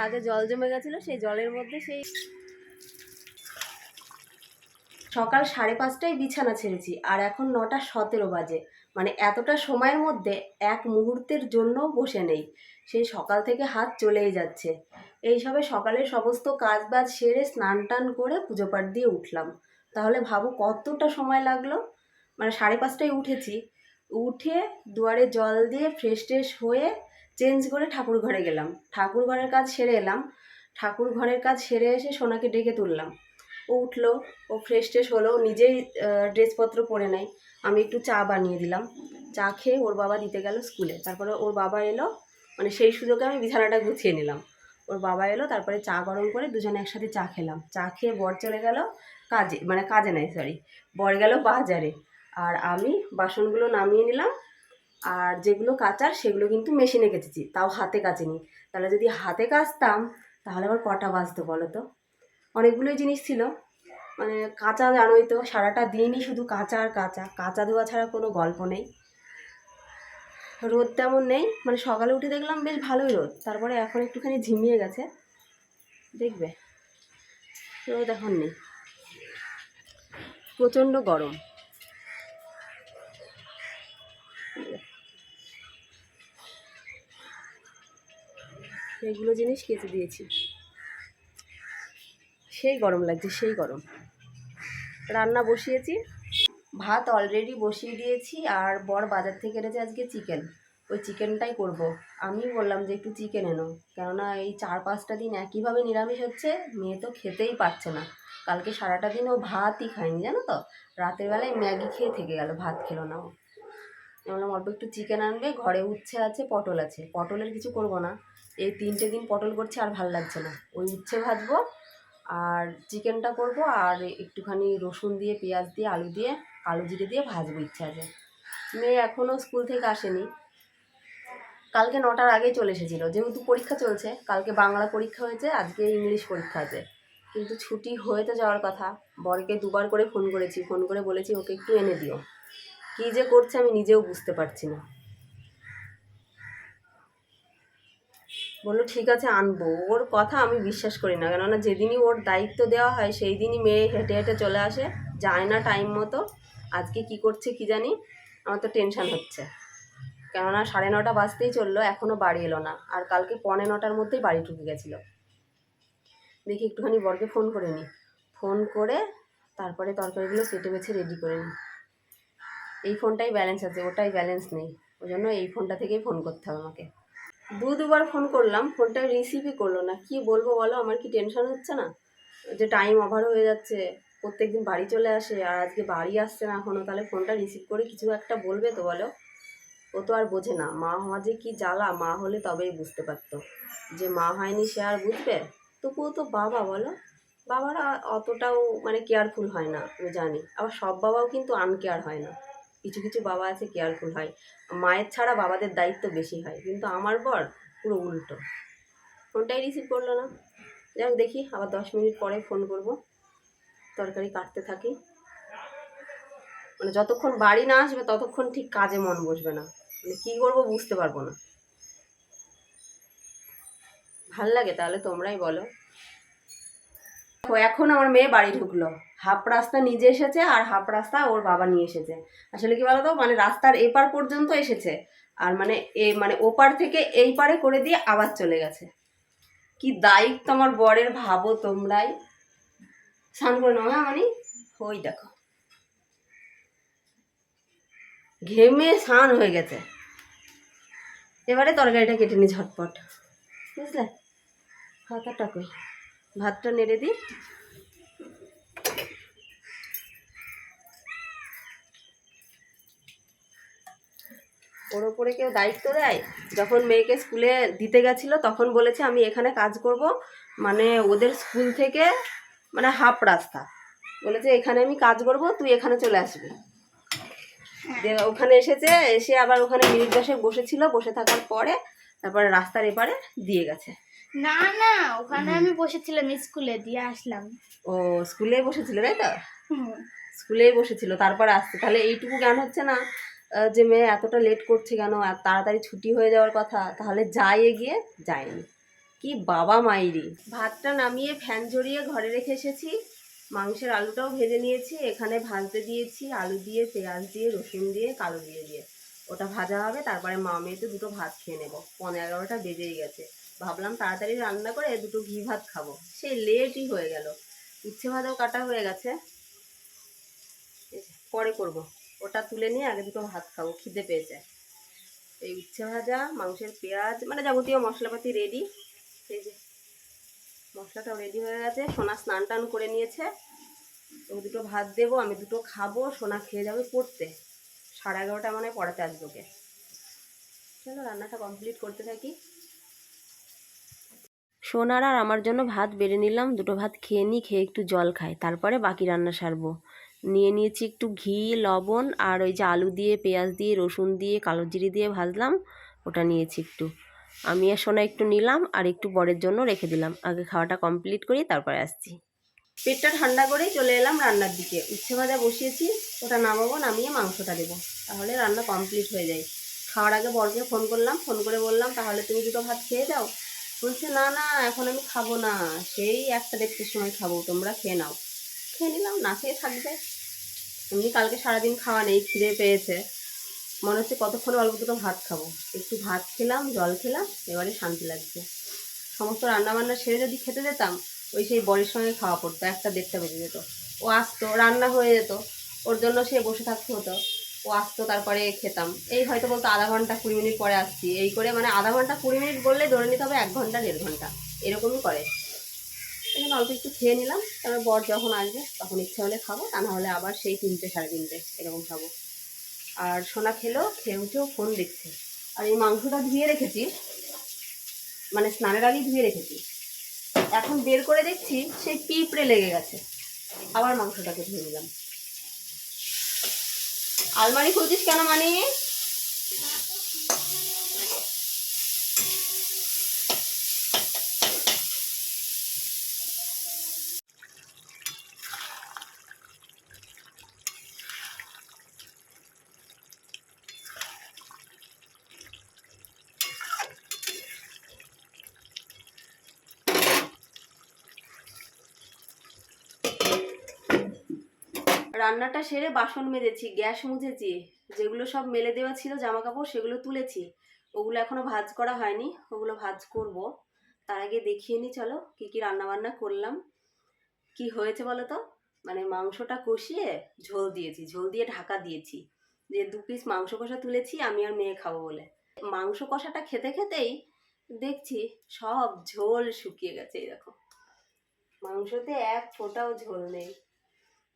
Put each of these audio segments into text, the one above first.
ছাদে জল জমে গেছিল, সেই জলের মধ্যে সেই সকাল সাড়ে পাঁচটায় বিছানা ছেড়েছি, আর এখন নটা সতেরো বাজে। মানে এতটা সময়ের মধ্যে এক মুহূর্তের জন্য বসে নেই। সেই সকাল থেকে হাত চলেই যাচ্ছে। এইসবে সকালের সমস্ত কাজ বাজ সেরে স্নান টান করে পুজো পাঠ দিয়ে উঠলাম। তাহলে ভাবো কতটা সময় লাগল? মানে সাড়ে পাঁচটায় উঠেছি। উঠে দুয়ারে জল দিয়ে ফ্রেশ ট্রেশ হয়ে চেঞ্জ করে ঠাকুর ঘরে গেলাম। ঠাকুর ঘরের কাজ সেরে এলাম। ঠাকুর ঘরের কাজ সেরে এসে সোনাকে ডেকে তুললাম। ও উঠল, ও ফ্রেশ ট্রেশ হলো নিজেই ড্রেসপত্র পরে নেয়। আমি একটু চা বানিয়ে দিলাম। চা খেয়ে ওর বাবা দিতে গেল স্কুলে। তারপরে ওর বাবা এলো মানে সেই সুযোগে আমি বিছানাটা গুছিয়ে নিলাম। ওর বাবা এলো, তারপরে চা গরম করে দুজনে একসাথে চা খেলাম। চা খেয়ে বর চলে গেল কাজে মানে কাজে নাই সরি বর গেল বাজারে। আর আমি বাসনগুলো নামিয়ে নিলাম আর যেগুলো কাচার, সেগুলো কিন্তু মেশিনে কেচেছি। তাও হাতে কাচিনি। তাহলে যদি হাতে কাচতাম, তাহলে আবার কটা বাজতো বলো তো? অনেকগুলোই জিনিস ছিল। মানে কাঁচা জানোই তো, সারাটা দিনই শুধু কাঁচা আর কাঁচা। কাঁচা ধোয়া ছাড়া কোনো গল্প নেই। রোদ তেমন নেই। মানে সকালে উঠে দেখলাম বেশ ভালোই রোদ। তারপরে এখন একটুখানি ঝিমিয়ে গেছে। দেখবে? রোদ এখন নেই। প্রচণ্ড গরম। এইগুলো জিনিস কেটে দিয়েছি। সেই গরম লাগছে, সেই গরম। রান্না বসিয়েছি। ভাত অলরেডি বসিয়ে দিয়েছি আর বর বাজার থেকে এনেছে আজকে চিকেন ওই চিকেনটাই করব। আমি বললাম যে একটু চিকেন এনো কেননা এই চার পাঁচটা দিন একইভাবে নিরামিষ হচ্ছে, মেয়ে তো খেতেই পারছে না। কালকে সারাটা দিন ও ভাতই খায়নি, জানো তো? রাতের বেলায় ম্যাগি খেয়ে থেকে গেল, ভাত খেলো না ও। বললাম, অল্প একটু চিকেন আনবে, ঘরে উচ্ছে আছে, পটল আছে। পটলের কিছু করব না। এই তিনটে দিন পটল করছে আর ভালো লাগছে না। ওই উচ্ছে ভাজবো আর চিকেনটা করব আর একটুখানি রসুন দিয়ে, পেঁয়াজ দিয়ে, আলু দিয়ে, আলু জিরে দিয়ে ভাজবো ইচ্ছা আছে। মেয়ে এখনও স্কুল থেকে আসেনি। কালকে নটার আগেই চলে এসেছিল। যেহেতু পরীক্ষা চলছে, কালকে বাংলা পরীক্ষা হয়েছে, আজকে ইংলিশ পরীক্ষা আছে। কিন্তু ছুটি হয়ে তো যাওয়ার কথা। বরকে দুবার করে ফোন করেছি। ফোন করে বলেছি, ওকে একটু এনে দিও। কী যে করছে আমি নিজেও বুঝতে পারছি না। বলল, ঠিক আছে, আনব। ওর কথা আমি বিশ্বাস করি না, কেননা যেদিনই ওর দায়িত্ব দেওয়া হয় সেই দিনই মেয়ে হেঁটে হেঁটে চলে আসে, যায় না টাইম মতো। আজকে কি করছে কি জানি, আমার তো টেনশান হচ্ছে। কেননা সাড়ে নটা বাজতেই চলল এখনও বাড়ি এলো না। আর কালকে পৌনে নটার মধ্যেই বাড়ি ঢুকে গেছিল। দেখি একটুখানি বরকে ফোন করে নিই ফোন করে তারপরে তরকারিগুলো কেটে বেছে রেডি করে নিই এই ফোনটাই ব্যালেন্স আছে, ওটাই ব্যালেন্স নেই। ওই জন্য এই ফোনটা থেকেই ফোন করতে হবে আমাকে। দু দুবার ফোন করলাম ফোনটা রিসিভই করল না। কি বলব বলো, আমার কি টেনশন হচ্ছে না? যে টাইম ওভার হয়ে যাচ্ছে, প্রত্যেকদিন বাড়ি চলে আসে, আর আজকে বাড়ি আসছে না এখনও তাহলে ফোনটা রিসিভ করে কিছু একটা বলবে তো বলো। ও তো আর বোঝে না, মা হওয়া যে কী জ্বালা, মা হলে তবেই বুঝতে পারতো। যে মা হয়নি সে আর বুঝবে? তবুও তো বাবা বলো, বাবারা অতটাও মানে কেয়ারফুল হয় না, আমি জানি। আবার সব বাবাও কিন্তু আনকেয়ার হয় না। কিছু কিছু বাবা আছে কেয়ারফুল হয়। মায়ের ছাড়া বাবাদের দায়িত্ব বেশি হয়, কিন্তু আমার বর পুরো উল্টো। ফোনটাই রিসিভ করল না। যাক দেখি, আবার দশ মিনিট পরে ফোন করব। তরকারি কাটতে থাকি। মানে যতক্ষণ বাড়ি না আসবে, ততক্ষণ ঠিক কাজে মন বসবে না। মানে কী করব বুঝতে পারব না। ভালো লাগে তাহলে তোমরাই বলো। দেখো, এখন আমার মেয়ে বাড়ি ঢুকলো। হাফ রাস্তা নিজে এসেছে আর হাফ রাস্তা ওর বাবা নিয়ে এসেছে। আসলে কি বলতো? মানে রাস্তার এপার পর্যন্ত এসেছে। আর মানে এ মানে ওপার থেকে এই পারে করে দিয়ে আবার চলে গেছে। কি দায়িত্ব আমার বরের, ভাবো তোমরাই। স্নান করে নাও হ্যাঁ মানে? ওই দেখো। ঘেমে স্নান হয়ে গেছে। এবারে তরকারিটা কেটে নি ঝটপট। বুঝলে? ভাতটা কই? ভাতটা নেড়ে দিই। ওর ওপরে কেউ দায়িত্ব দেয়? যখন মেয়েকে স্কুলে দিতে গেছিল, তখন বলেছে, আমি এখানে কাজ করব। মানে ওদের স্কুল থেকে মানে হাফ রাস্তা। বলেছে, এখানে আমি কাজ করব, তুই এখানে চলে আসবি। ওখানে এসেছে, এসে আবার ওখানে মিনিট দশেক বসেছিল। বসে থাকার পরে, তারপরে রাস্তার এপারে দিয়ে গেছে। না না ওখানে আমি বসেছিলাম স্কুলে দিয়ে আসলাম। ও স্কুলে বসেছিল তাই তো? স্কুলেই বসেছিল তারপরে আসতে। তাহলে এইটুকু জ্ঞান হচ্ছে না যে মেয়ে এতটা লেট করছে কেন আর তাড়াতাড়ি ছুটি হয়ে যাওয়ার কথা? তাহলে যায় এগিয়ে যায়নি কি বাবা মাইরি। ভাতটা নামিয়ে ফ্যান জড়িয়ে ঘরে রেখে এসেছি। মাংসের আলুটাও ভেজে নিয়েছি। এখানে ভাজতে দিয়েছি আলু দিয়ে পেঁয়াজ দিয়ে রসুন দিয়ে কালো দিয়ে দিয়ে। ওটা ভাজা হবে তারপরে মা মেয়েতে দুটো ভাত খেয়ে নেব। পনেরো এগারোটা বেজেই গেছে। ভাবলাম তাড়াতাড়ি রান্না করে দুটো ঘি ভাত খাব। সেই লেটই হয়ে গেল। উচ্ছে ভাতও কাটা হয়ে গেছে। পরে করব। ওটা তুলে নিয়ে আগে দুটো ভাত খাব, খিদে পেয়ে যায় এই উচ্ছে ভাজা, মাংসের পেঁয়াজ মানে যাবতীয় মশলাপাতি রেডি এই যে, মশলাটাও রেডি হয়ে গেছে। সোনা স্নান টান করে নিয়েছে। ও দুটো ভাত দেবো, আমি দুটো খাব, সোনা খেয়ে যাবে পড়তে। সাড়ে এগারোটা মানে পড়াতে আসবে ওকে। চলো, রান্নাটা কমপ্লিট করতে থাকি। সোনার আর আমার জন্য ভাত বেড়ে নিলাম, দুটো ভাত খেয়ে নিই, খেয়ে একটু জল খাই, তারপরে বাকি রান্না সারবো। নিয়ে নিয়েছি একটু ঘি, লবণ আর ওই যে আলু দিয়ে, পেঁয়াজ দিয়ে, রসুন দিয়ে, কালো জিরে দিয়ে ভাজলাম, ওটা নিয়েছি একটু। আমি আর সোনা একটু নিলাম আর একটু বরের জন্য রেখে দিলাম। আগে খাওয়াটা কমপ্লিট করি, তারপরে আসছি। পেটটা ঠান্ডা করেই চলে এলাম রান্নার দিকে। উচ্ছে ভাজা বসিয়েছি, ওটা নামাবো, নামিয়ে মাংসটা দেবো। তাহলে রান্না কমপ্লিট হয়ে যায়। খাওয়ার আগে বরকে ফোন করলাম, ফোন করে বললাম, তাহলে তুমি দুটো ভাত খেয়ে যাও। বলছে, না না, এখন আমি খাব না। সেই একটা দেড়টার সময় খাব, তোমরা খেয়ে নাও। খেয়ে নিলাম, না খেয়ে থাকবে। এমনি কালকে সারাদিন খাওয়া নেই, খিদে পেয়েছে। মনে হচ্ছে কতক্ষণ অল্প দুটো ভাত খাব। একটু ভাত খেলাম, জল খেলাম, এবারে শান্তি লাগছে। সমস্ত রান্নাবান্না সেরে যদি খেতে যেতাম, ওই সেই বরের সঙ্গে খাওয়া পড়তো, একটা দেড়টা বেজে যেত। ও আসতো, রান্না হয়ে যেত। ওর জন্য সে বসে থাকতে হতো। ও আসতো, তারপরে খেতাম। এই হয়তো বলতো আধা ঘণ্টা কুড়ি মিনিট পরে আসছি। এই করে মানে আধা ঘণ্টা কুড়ি মিনিট বললে ধরে নিতে হবে এক ঘণ্টা, দেড় ঘণ্টা। এরকমই করে। জন্য অল্প একটু খেয়ে নিলাম। তারপর বর যখন আসবে, তখন ইচ্ছা হলে খাব, তা না হলে আবার সেই তিনটে, সাড়ে তিনটে এরকম খাব। আর সোনা খেলো, খেয়ে উঠেও ফোন দেখছে। আর এই মাংসটা ধুয়ে রেখেছি মানে স্নানের আগেই ধুয়ে রেখেছি। এখন বের করে দেখছি, সেই পিঁপড়ে লেগে গেছে। আবার মাংসটাকে ধুয়ে নিলাম। আলমারি খুলছিস কেন মানে? রান্নাটা সেরে বাসন মেজেছি, গ্যাস মুছেছি যেগুলো সব মেলে দেওয়া ছিল জামা কাপড় সেগুলো তুলেছি। ওগুলো এখনও ভাজ করা হয়নি, ওগুলো ভাজ করব। তার আগে দেখিয়ে নি, চলো, কি কি রান্না বান্না করলাম। কি হয়েছে বলো তো? মানে মাংসটা কষিয়ে ঝোল দিয়েছি, ঝোল দিয়ে ঢাকা দিয়েছি। যে দু পিস মাংস কষা তুলেছি, আমি আর মেয়ে খাব বলে। মাংস কষাটা খেতে খেতেই দেখছি সব ঝোল শুকিয়ে গেছে, এই দেখো। মাংসতে এক ফোঁটাও ঝোল নেই।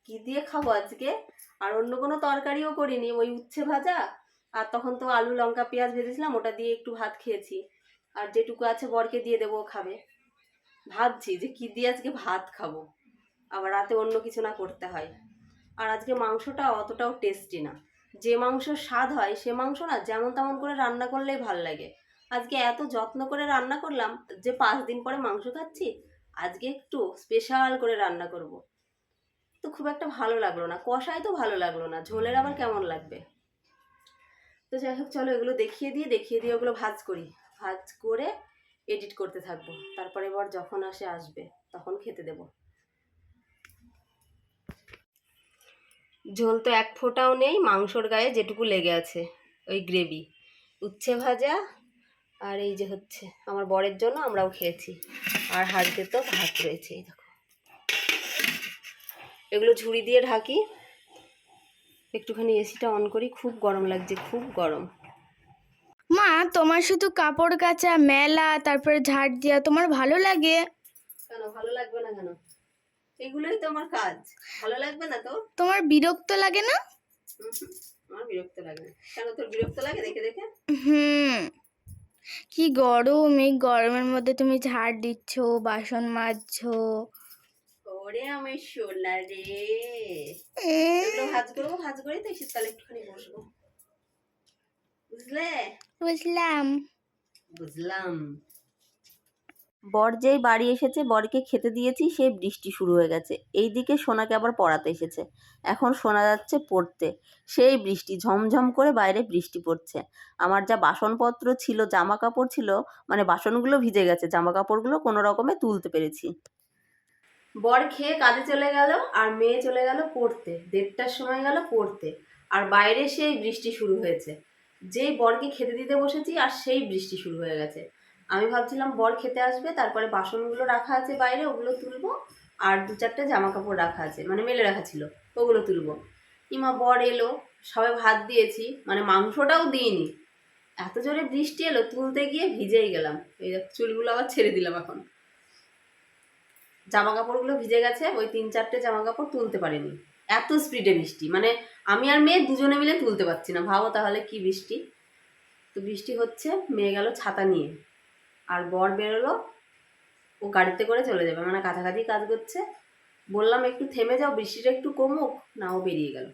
কি দিয়ে খাব আজকে? আর অন্য কোনো তরকারিও করিনি, ওই উচ্ছে ভাজা। আর তখন তো আলু, লঙ্কা, পেঁয়াজ ভেজেছিলাম, ওটা দিয়ে একটু ভাত খেয়েছি। আর যেটুকু আছে বরকে দিয়ে দেবো খাবে। ভাবছি যে কি দিয়ে আজকে ভাত খাব। আবার রাতে অন্য কিছু না করতে হয়। আর আজকে মাংসটা অতটাও টেস্টি না। যে মাংস স্বাদ হয়, সে মাংস না যেমন তেমন করে রান্না করলেই ভালো লাগে। আজকে এত যত্ন করে রান্না করলাম যে পাঁচ দিন পরে মাংস খাচ্ছি, আজকে একটু স্পেশাল করে রান্না করব। তো খুব একটা ভালো লাগল না। কষাই তো ভালো লাগল না। ঝোলের আবার কেমন লাগবে? তো যাই হোক, চলো এগুলো দেখিয়ে দিয়ে দেখিয়ে দিয়ে ওগুলো ভাজ করি। ভাজ করে এডিট করতে থাকব। তারপরে এবার যখন আসে, আসবে। তখন খেতে দেব। ঝোল তো এক ফোঁটাও নেই। মাংসর গায়ে যেটুকু লেগে আছে, ওই গ্রেভি উচ্ছে ভাজা আর এই যে হচ্ছে, আমার বরের জন্য আমরাও খেয়েছি। আর হাড়িতে তো ভাত রয়েছে, এই দেখো। এগুলো ঝুড়ি দিয়ে ঢাকি। একটুখানি এসিটা অন করি খুব গরম লাগছে খুব গরম। মা তোমার শুধু কাপড় কাচা মেলা তারপরে ঝাড় দেওয়া তোমার ভালো লাগে? কেন ভালো লাগবে না কেন? এগুলোই তো আমার কাজ। ভালো লাগবে না তো? তোমার বিরক্ত লাগে না? আমার বিরক্ত লাগে না। কেন তোর বিরক্ত লাগে? দেখে দেখে। হুম। কি গরম এই গরমের মধ্যে তুমি ঝাড় দিচ্ছ বাসন মাজছো। ওরে আমার সোনা রে। এগুলো ভাজ করব ভাজ করে তো শীতকালে একটুখানি বসবো। বুঝলে? বুঝলাম। বুঝলাম। বর যেই বাড়ি এসেছে বরকে খেতে দিয়েছি সেই বৃষ্টি শুরু হয়ে গেছে। এই দিকে সোনাকে আবার পড়াতে এসেছে। এখন শোনা যাচ্ছে পড়তে। সেই বৃষ্টি ঝমঝম করে বাইরে বৃষ্টি পড়ছে। আমার যা বাসনপত্র ছিল জামা কাপড় ছিল মানে বাসনগুলো ভিজে গেছে জামা কাপড়গুলো কোনো রকমে তুলতে পেরেছি। বর খেয়ে কাজে চলে গেল আর মেয়ে চলে গেল পড়তে। দেড়টার সময় গেল পড়তে। আর বাইরে সেই বৃষ্টি শুরু হয়েছে। যেই বরকে খেতে দিতে বসেছি আর সেই বৃষ্টি শুরু হয়ে গেছে। আমি ভাবছিলাম বর খেতে আসবে, তারপরে বাসনগুলো রাখা আছে বাইরে, ওগুলো তুলবো আর দু চারটে জামা কাপড় রাখা আছে মানে মেলে রাখা ছিল, ওগুলো তুলবো। ইমা, বর এলো, সবে ভাত দিয়েছি মানে মাংসটাও দিইনি। এত জোরে বৃষ্টি এলো, তুলতে গিয়ে ভিজেই গেলাম। এই চুলগুলো আবার ছেড়ে দিলাম এখন। জামা কাপড়গুলো ভিজে গেছে, ওই তিন চারটে জামা কাপড় তুলতে পারিনি। এত স্পিডে বৃষ্টি মানে আমি আর মেয়ে দুজনে মিলে তুলতে পারছি না। ভাবো তাহলে কি বৃষ্টি? তো বৃষ্টি হচ্ছে, মেয়ে গেল ছাতা নিয়ে। আর বর বেরোলো, ও গাড়িতে করে চলে যাবে মানে কাছাকাছি কাজ করছে। বললাম, একটু থেমে যাও, বৃষ্টিটা একটু কমুক। না, ও বেরিয়ে গেল।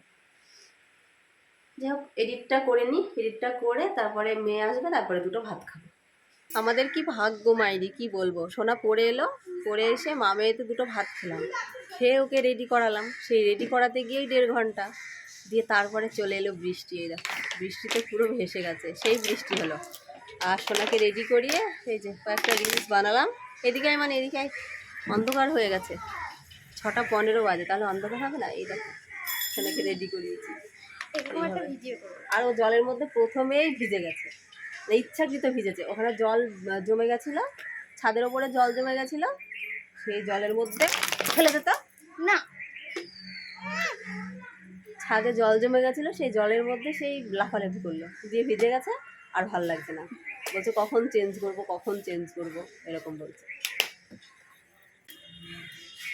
যাই হোক এডিটটা করে নিই এডিটটা করে তারপরে মেয়ে আসবে, তারপরে দুটো ভাত খাব। আমাদের কি ভাগ্য মাইরি কি বলব? সোনা পড়ে এলো পড়ে এসে মা মেয়েতে দুটো ভাত খেলাম। খেয়ে ওকে রেডি করালাম। সেই রেডি করাতে গিয়েই দেড় ঘণ্টা দিয়ে তারপরে চলে এলো বৃষ্টি। এই দেখো বৃষ্টিতে পুরো ভেসে গেছে সেই বৃষ্টি হলো। আর সোনাকে রেডি করিয়ে এই যে কয়েকটা রিলস বানালাম। এদিকে মানে এদিকে অন্ধকার হয়ে গেছে। ছটা পনেরো বাজে তাহলে অন্ধকার হবে না? এই দেখো সোনাকে রেডি করিয়েছি। আর ও জলের মধ্যে প্রথমেই ভিজে গেছে। ইচ্ছাকৃত ভিজেছে। ওখানে জল জমে গেছিল ছাদের ওপরে জল জমে গেছিল সেই জলের মধ্যে ফেলে দিত। না। ছাদে জল জমে গেছিল সেই জলের মধ্যে সেই লাফালাফি করল। দিয়ে ভিজে গেছে আর ভালো লাগছে না। বলছে কখন চেঞ্জ করব কখন চেঞ্জ করব? এরকম বলছে।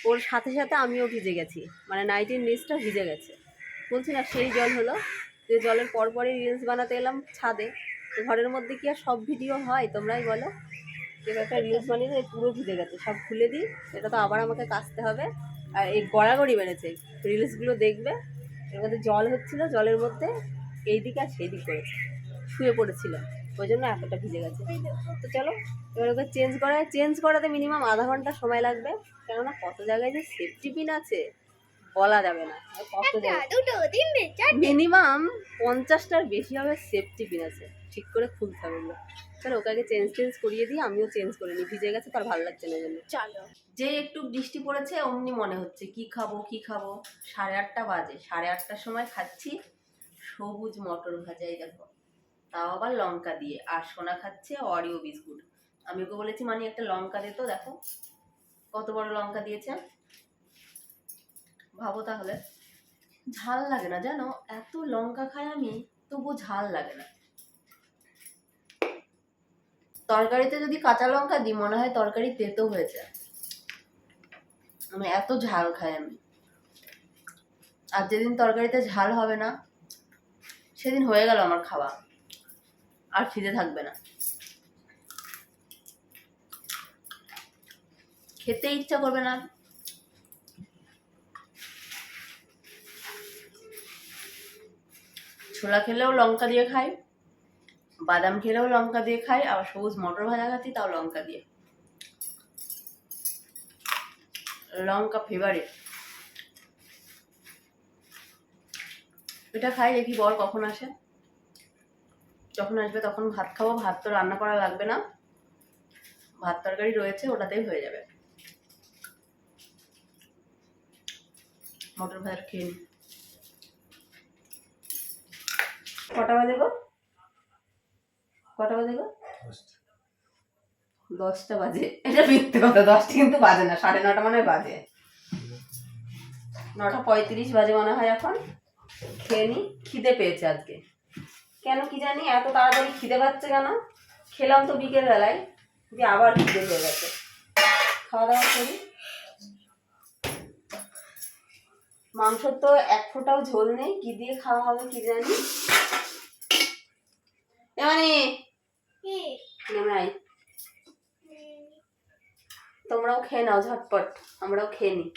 ওর সাথে সাথে আমিও ভিজে গেছি। মানে নাইটির নিচটা ভিজে গেছে। বলছি না সেই জল হলো। যে জলের পরপরই রিলস বানাতে এলাম ছাদে। ঘরের মধ্যে কি আর সব ভিডিও হয়? তোমরাই বলো। এবার একটা রিলস বানিয়ে দিয়ে পুরো ভিজে গেছে। সব খুলে দিই এটা তো আবার আমাকে কাচতে হবে। আর এই গড়াগড়ি বেড়েছে রিলসগুলো দেখবে। এর মধ্যে জল হচ্ছিল, জলের মধ্যে এই দিকে আর সেই দিক করেছে শুয়ে পড়েছিল। ওই জন্য এতটা ভিজে গেছে। তো চলো, এবার ওকে চেঞ্জ করা চেঞ্জ করাতে মিনিমাম আধা ঘণ্টা সময় লাগবে। কেননা কত জায়গায় যে সেফটি পিন আছে। বলা যাবে না। কত মিনিমাম পঞ্চাশটার বেশি হবে সেফটি পিন আছে। ঠিক করে খুলতে হবে চলো ওকে আগে চেঞ্জ টেঞ্জ করিয়ে দিই আমিও চেঞ্জ করে নিই। ভিজে গেছে তার ভালো লাগছে না জন্য চলো। যে একটু বৃষ্টি পড়েছে অমনি মনে হচ্ছে কি খাব কি খাব? সাড়ে আটটা বাজে। সাড়ে আটটার সময় খাচ্ছি সবুজ মটর ভাজাই দেখো। তাও আবার লঙ্কা দিয়ে। আর সোনা খাচ্ছে অরিও বিস্কুট আমি ওকে বলেছি মানে একটা লঙ্কা দে তো দেখো। কত বড় লঙ্কা দিয়েছে? ভাবো তাহলে। ঝাল লাগে না, জানো? এত লঙ্কা খাই আমি তবু ঝাল লাগে না। তরকারিতে যদি কাঁচা লঙ্কা দিই, মনে হয় তরকারি তেতো হয়েছে আমি এত ঝাল খাই আমি। আর যেদিন তরকারিতে ঝাল হবে না, সেদিন হয়ে গেল আমার খাওয়া। আর খিদে থাকবে না। খেতে ইচ্ছা করবে না। ছোলা খেলেও লঙ্কা দিয়ে খাই, বাদাম খেলেও লঙ্কা দিয়ে খাই, আবার সবুজ মটর ভাজা খাচ্ছি তাও লঙ্কা দিয়ে। লঙ্কা ফেভারিট এটা খাই, দেখি বর কখন আসে। যখন আসবে তখন ভাত খাব, ভাত তো রান্না করা লাগবে না। ভাত তরকারি রয়েছে, ওটাতেই হয়ে যাবে। মটর ভাজা খেয়ে নি। কটা বাজে গো? কটা বাজে গো? দশটা। বাজে। এটা মিথ্যে কথা দশটা কিন্তু বাজে না সাড়ে নটা মানে বাজে। নটা পঁয়ত্রিশ বাজে মনে হয় এখন। খেয়ে নি খিদে পেয়েছে আজকে। কেন কি জানি এত তাড়াতাড়ি খিদে পাচ্ছে কেন? খেলাম তো বিকেল বেলায় দিয়ে আবার খিদে পেয়ে গেছে। খাওয়া দাওয়া করি। মাংসর তো এক ফোঁটাও ঝোল নেই কি দিয়ে খাওয়া হবে কি জানি। তোমরাও খেয়ে নাও ঝটপট আমরাও খেয়ে নিই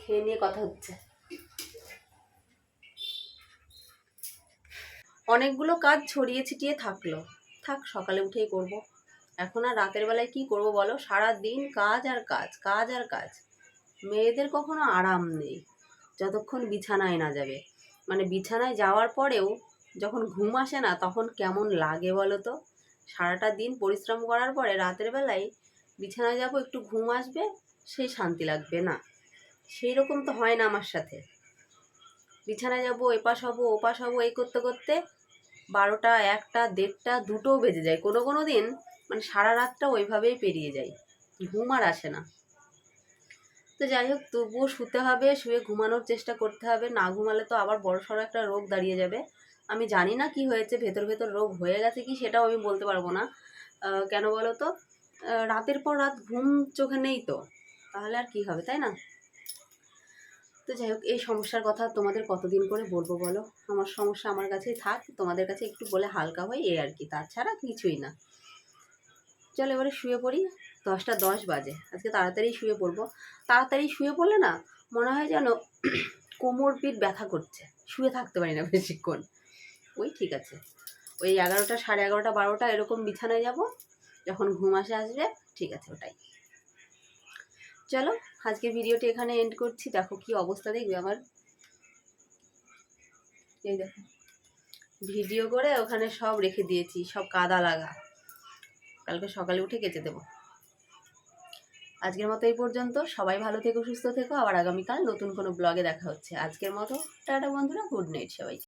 খেয়ে নিয়ে কথা হচ্ছে। অনেকগুলো কাজ ছড়িয়ে ছিটিয়ে থাকল। থাক সকালে উঠেই করব। এখন আর রাতের বেলায় কি করব বলো? সারা দিন কাজ আর কাজ কাজ আর কাজ। মেয়েদের কখনো আরাম নেই। যতক্ষণ বিছানায় না যাবে। মানে বিছানায় যাওয়ার পরেও যখন ঘুম আসে না, তখন কেমন লাগে বলো তো? সারাটা দিন পরিশ্রম করার পরে রাতের বেলায় বিছানায় যাব, একটু ঘুম আসবে, সেই শান্তি লাগবে না। সেই রকম তো হয় না আমার সাথে। বিছানায় যাব, এপাশ হব, ওপাশ হব, এই করতে করতে বারোটা, একটা, দেড়টা দুটোও বেজে যায়। কোনো কোনো দিন মানে সারা রাতটা ওইভাবেই পেরিয়ে যায়। ঘুম আর আসে না। তো যাই হোক, তবুও শুতে হবে, শুয়ে ঘুমানোর চেষ্টা করতে হবে। না ঘুমালে তো আবার বড় সড়ো একটা রোগ দাঁড়িয়ে যাবে। আমি জানি না কি হয়েছে, ভেতর ভেতর রোগ হয়ে গেছে কি সেটাও আমি বলতে পারব না। কেন বলো তো? রাতের পর রাত ঘুম চোখে নেই তো, তাহলে আর কি হবে, তাই না? তো যাই হোক, এই সমস্যার কথা তোমাদের কতদিন করে বলব বলো? আমার সমস্যা আমার কাছেই থাক, তোমাদের কাছে একটু বলে হালকা হয় এই আর কি, তাছাড়া কিছুই না। চলো এবারে শুয়ে পড়ি, দশটা দশ বাজে, আজকে তাড়াতাড়ি শুয়ে পড়ব। তাড়াতাড়ি শুয়ে পড়লে না মনে হয় যেন কোমর পিঠ ব্যথা করছে, শুয়ে থাকতে পারি না বেশিক্ষণ। ওই ঠিক আছে। ওই এগারোটা, সাড়ে এগারোটা, বারোটা এরকম বিছানায় যাব। যখন ঘুম আসে আসবে, ঠিক আছে ওটাই। চলো আজকে ভিডিওটি এখানে এন্ড করছি। দেখো কি অবস্থা দেখবে আমার। এই দেখো। ভিডিও করে ওখানে সব রেখে দিয়েছি, সব কাদা লাগা। কালকে সকালে উঠে কেচে দেবো। আজকের মতো এই পর্যন্ত। সবাই ভালো থেকো, সুস্থ থেকো। আবার আগামীকাল নতুন কোনো ব্লগে দেখা হচ্ছে। আজকের মতো, টাটা বন্ধুরা গুড নাইট সবাই